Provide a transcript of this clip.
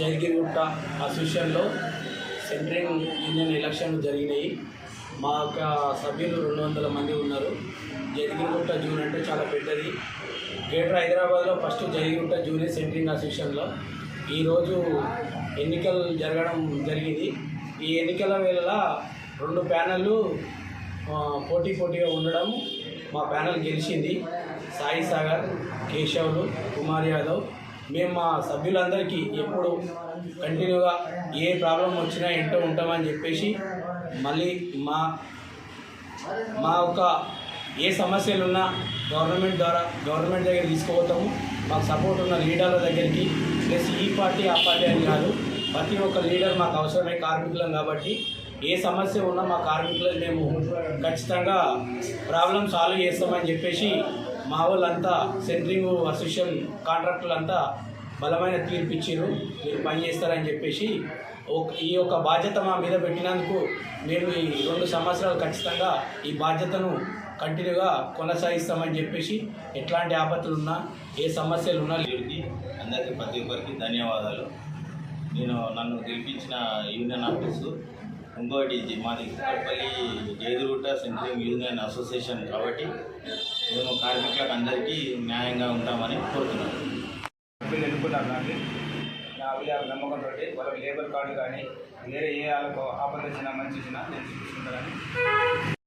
జయగిరిగుట్ట అసోసియేషన్లో centring union ఎలక్షన్లు జరిగినాయి. మా యొక్క సభ్యులు రెండు వందల మంది ఉన్నారు. జయగిరిగుట్ట జూన్ అంటే చాలా పెద్దది. గ్రేటర్ హైదరాబాద్లో ఫస్ట్ జయగిరిగుట్ట జూనియర్ సెంట్రింగ్ అసోసియేషన్లో. ఈరోజు ఎన్నికలు జరగడం జరిగింది. ఈ ఎన్నికల వేళ రెండు ప్యానెళ్ళు పోటీ పోటీగా ఉండడం మా ప్యానెల్ గెలిచింది. సాయి సాగర్ కేశవులు కుమార్ యాదవ్ మేము మా సభ్యులందరికీ ఎప్పుడు కంటిన్యూగా ఏ ప్రాబ్లం వచ్చినా ఇంటూ ఉంటామని చెప్పేసి మళ్ళీ మా మా యొక్క ఏ సమస్యలు ఉన్నా గవర్నమెంట్ ద్వారా గవర్నమెంట్ దగ్గర తీసుకుపోతాము. మాకు సపోర్ట్ ఉన్న లీడర్ల దగ్గరికి ప్లస్ ఈ పార్టీ ఆ పార్టీ అని కాదు ప్రతి ఒక్క లీడర్ మాకు అవసరమే కార్మికులం కాబట్టి ఏ సమస్య ఉన్నా మా కార్మికులను మేము ఖచ్చితంగా ప్రాబ్లం సాల్వ్ చేస్తామని చెప్పేసి మా వాళ్ళంతా సెంట్రింగ్ అసోసియేషన్ కాంట్రాక్టులంతా బలమైన తీర్పు ఇచ్చారు మీరు పని చేస్తారని చెప్పేసి ఈ యొక్క బాధ్యత మా మీద పెట్టినందుకు మేము ఈ రెండు సంవత్సరాలు ఖచ్చితంగా ఈ బాధ్యతను కంటిన్యూగా కొనసాగిస్తామని చెప్పేసి ఎట్లాంటి ఆపత్తులు ఉన్నా ఏ సమస్యలు ఉన్నా సభ్యుడికి అందరికీ ప్రతి ఒక్కరికి ధన్యవాదాలు. నేను నన్ను గెలిపించిన యూనియన్ ఆఫీసు ఇంకోటి మాది కుక్కట్పల్లి జయదురుట సెంట్రింగ్ యూనియన్ అసోసియేషన్ కాబట్టి మేము కార్మికులకు అందరికీ న్యాయంగా ఉంటామని కోరుతున్నాం సభ్యులు ఎన్నుకున్నారు నాకు నా నమ్మకం నమ్మకంతో వాళ్ళకి లేబర్ కార్డు కానీ వేరే ఏ వాళ్ళకు ఆపద వచ్చినా మంచి వచ్చినా నేను చూసుకుంటానని